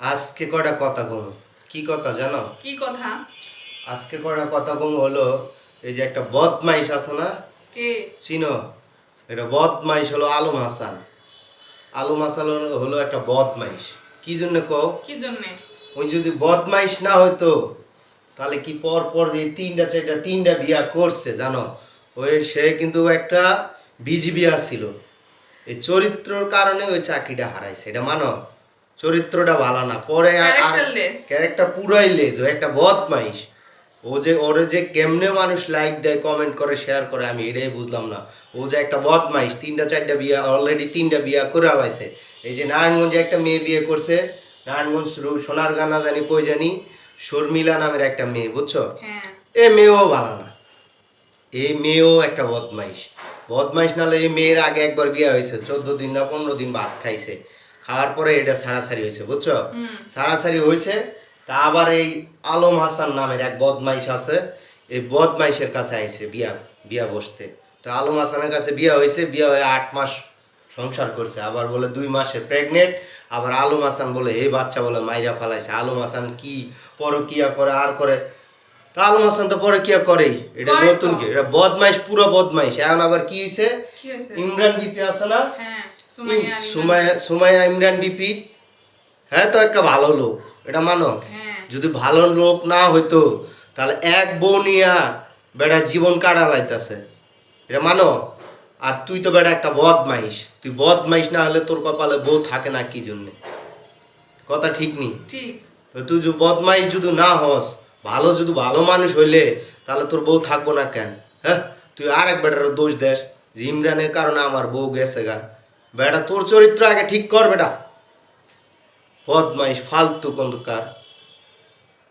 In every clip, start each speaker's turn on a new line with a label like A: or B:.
A: আজকে কটা কথা কম কি কথা জানো?
B: কি কথা?
A: আজকে কটা কথা কম হলো এই যে একটা বদমাইশ আছে না?
B: কে?
A: চিনো? এটা বদমাইশ হলো আলম হাসান। আলম হাসান হলো- একটা বদমাইশ। কি জন্য কও?
B: কি জন্যে?
A: ওই যদি বদমাইশ না হইতো তাহলে কি পর পর যে তিনটা চারটা তিনটা বিয়া করছে জানো? ওই সে কিন্তু একটা বীজ বিয়া ছিল এই চরিত্রর কারণে ওই চাকরিটা হারাইছে এটা মানো? চরিত্রটা ভালো না। পরে ক্যারেক্টার পুরাই লেজ ও একটা বদমাইশ। ও যে ওর যে কেমনে মানুষ লাইক দেয় কমেন্ট করে শেয়ার করে আমি এটাই বুঝলাম না। ও যে একটা বদমাইশ তিনটা চারটা বিয়া অলরেডি তিনটা বিয়া করে আলাইছে। এই যে নারায়ণগঞ্জে একটা মেয়ে বিয়ে করছে নারায়ণগঞ্জ সোনার গানা জানি কই জানি শর্মিলা নামের একটা মেয়ে বুঝছ?
B: হ্যাঁ।
A: এ মেয়েও ভালো না। এই মেয়েও একটা বদমাইশ। বদমাইশ নাহলে এই মেয়ের আগে একবার বিয়ে হয়েছে চোদ্দ দিন না পনেরো দিন ভাত খাইছে। খাওয়ার পরে এটা সারাসারি হয়েছে বুঝছ? সারাসারি হয়েছে তা আবার এই আলম হাসান নামের এক বদমাইশ আছে এই বদমাইশের কাছে আইছে বিয়া বিয়া বসতে। তো আলম হাসানের কাছে বিয়া হয়েছে বিয়া হয়ে আট মাস সংসার করছে আবার বলে দুই মাসে প্রেগনেন্ট আবার আলম হাসান বলে এই বাচ্চা বলে মাইরা ফালাইছে। আলম হাসান কি পরকিয়া করে আর করে? তা আলম হাসান তো পরকিয়া করেই এটা নতুন কি? এটা বদমাইশ পুরো বদমাইশ। এখন আবার কি হয়েছে
B: কি হয়েছে
A: ইমরান বিপি আছে না?
B: সুমাইয়া
A: সুমাইয়া ইমরান বিপি। হ্যাঁ তো একটা ভালো লোক এটা মানো?
B: হ্যাঁ।
A: যদি ভালো লোক না হইতো তাহলে এক বউ নিয়া বেটা জীবন কাটা লাইতাছে। এটা মানো? আর তুই তো বেটা একটা বদমাইশ। তুই বদমাইশ না হলে তোর কপালে বউ থাকে না কি জন্যে? কথা ঠিক
B: ঠিক।
A: তো তুই যদি বদমাইশ যদি না হস ভালো যদি ভালো মানুষ হইলে তাহলে তোর বউ থাকব না কেন? হ্যাঁ? তুই আর এক বেটার দোষ দেস যে ইমরানের কারণে আমার বউ গেছে গা। বেটা তোর চরিত্র আগে ঠিক কর বেটা। বদমাইশ ফালতু কোনকার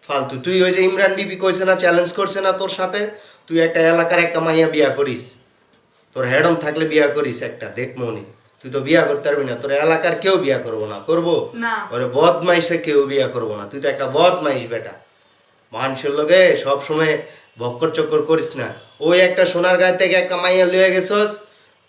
A: ফালতু। তুই ওই যে ইমরান বিবি কইছে না চ্যালেঞ্জ করছে না তোর সাথে? তুই একটা এলাকার একটা মাইয়া বিয়া করিস। তোর হেডম থাকলে বিয়া করিস একটা দেখ মনি। তুই তো বিয়া করতে পারবি না তোর এলাকার কেউ বিয়া করব না। করব? ওরে বদমাইশে কেউ বিয়া করব না। তুই তো একটা বদমাইশ বেটা। মানুষের লোকে সবসময় ভক্কর চক্কর করিস না। ওই একটা সোনার গায়ে থেকে একটা মাইয়া লয়ে গেছস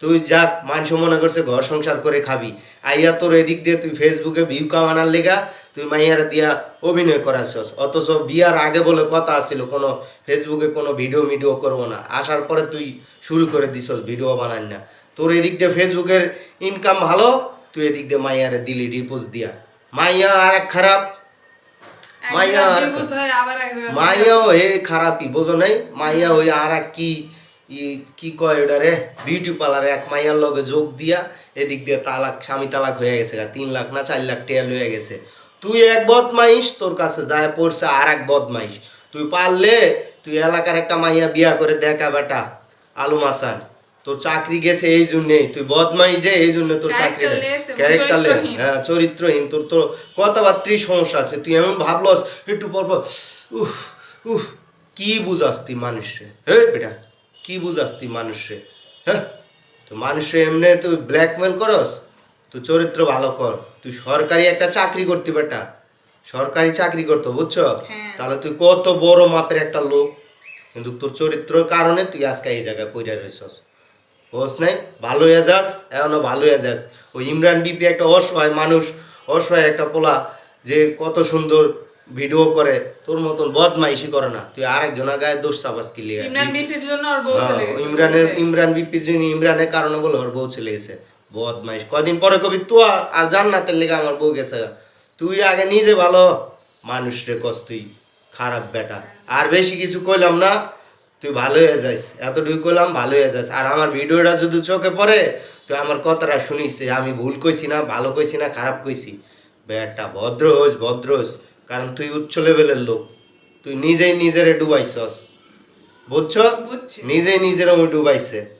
A: তুই যাক মানুষ মনে করছে ঘর সংসার করে খাবি। আইয়া তোর এদিক দিয়ে তুই ফেসবুকে ভিউ কামানার লেগা তুই মাইয়ার দিয়া অভিনয় করাছস অথচ বিয়ার আগে বলে কথা আছিল কোনো ফেসবুকে কোনো ভিডিও মিডিও করব না। আসার পরে তুই শুরু করে দিছস ভিডিও বানান না। তোর এদিক দিয়ে ফেসবুকের ইনকাম ভালো তুই এদিক দিয়ে মাইয়ারে দিলি ডিপোজ দিয়া। মাইয়া আর এক খারাপ। মাইয়া আর
B: হয়,
A: মাইয়াও হে খারাপই বোঝো নাই? মাইয়া ওই আর এক কি ই কি কয় ওটা রে বিউটি পার্লারে এক মাইয়ার লগে যোগ দিয়া এদিক দিয়ে তালাক স্বামী তালাক হয়ে গেছে গা। তিন লাখ না চার লাখ টেয়াল হয়ে গেছে। তুই এক বদমাইশ তোর কাছে যায় পড়ছে আর এক বদমাইশ। তুই পারলে তুই এলাকার একটা মাইয়া বিয়া করে দেখা বেটা আলম হাসান তোর চাকরি গেছে এই জন্যেই তুই বদমাই যে এই জন্য তোর চাকরি ক্যারেক্টারলেস হ্যাঁ চরিত্রহীন। তোর তো কথাবার্তাই সমস্যা আছে। তুই এমন ভাবলস একটু পর উফ উফ কি বুঝাস তুই মানুষরে? হে বেটা। কি বুঝাস তুই মানুষরে হ্যাঁ? তো মানুষে এমনি তুই ব্ল্যাকমেল করস? তুই চরিত্র ভালো কর। তুই সরকারি একটা চাকরি করতে বেটা। সরকারি চাকরি করতো বুঝছ?
B: হ্যাঁ।
A: তাহলে তুই কত বড় মাপের একটা লোক। কিন্তু তোর চরিত্রের কারণে তুই আজকে এই জায়গায় পড়ে রয়েছস হোস নাই? ভালো হয়ে যাস এখনও ভালো হয়ে যাস। ওই ইমরান বিপি একটা অসহায় মানুষ অসহায় একটা পোলা যে কত সুন্দর ভিডিও করে তোর মতন বদমাইশি করে না। তুই আরেকজনের গায়ে দোষ চাপাস কি হ্যাঁ, ইমরানের ইমরান বিপির জন্য ইমরানের কারণে বলে ওর বউ চলে গেছে। বদমাইশ। কদিন পরে কবি তুই আর জান্নাতের লেগে আমার বউ গেছে তুই আগে নিজে ভালো মানুষ রে কস তুই খারাপ বেটা। আর বেশি কিছু কইলাম না তুই ভালো হয়ে যাইস। এতটুকু কইলাম ভালো হয়ে যাস আর আমার ভিডিওটা যদি চোখে পড়ে তুই আমার কথাটা শুনিস আমি ভুল কইছি না ভালো কইছি না খারাপ কইছি। বেটা ভদ্র হোস ভদ্র হোস। কারণ তুই উচ্চ লেভেলের লোক। তুই নিজেই নিজেরে ডুবাইছস। বুঝছ
B: বুঝছি।
A: নিজেই নিজের ডুবাইছে।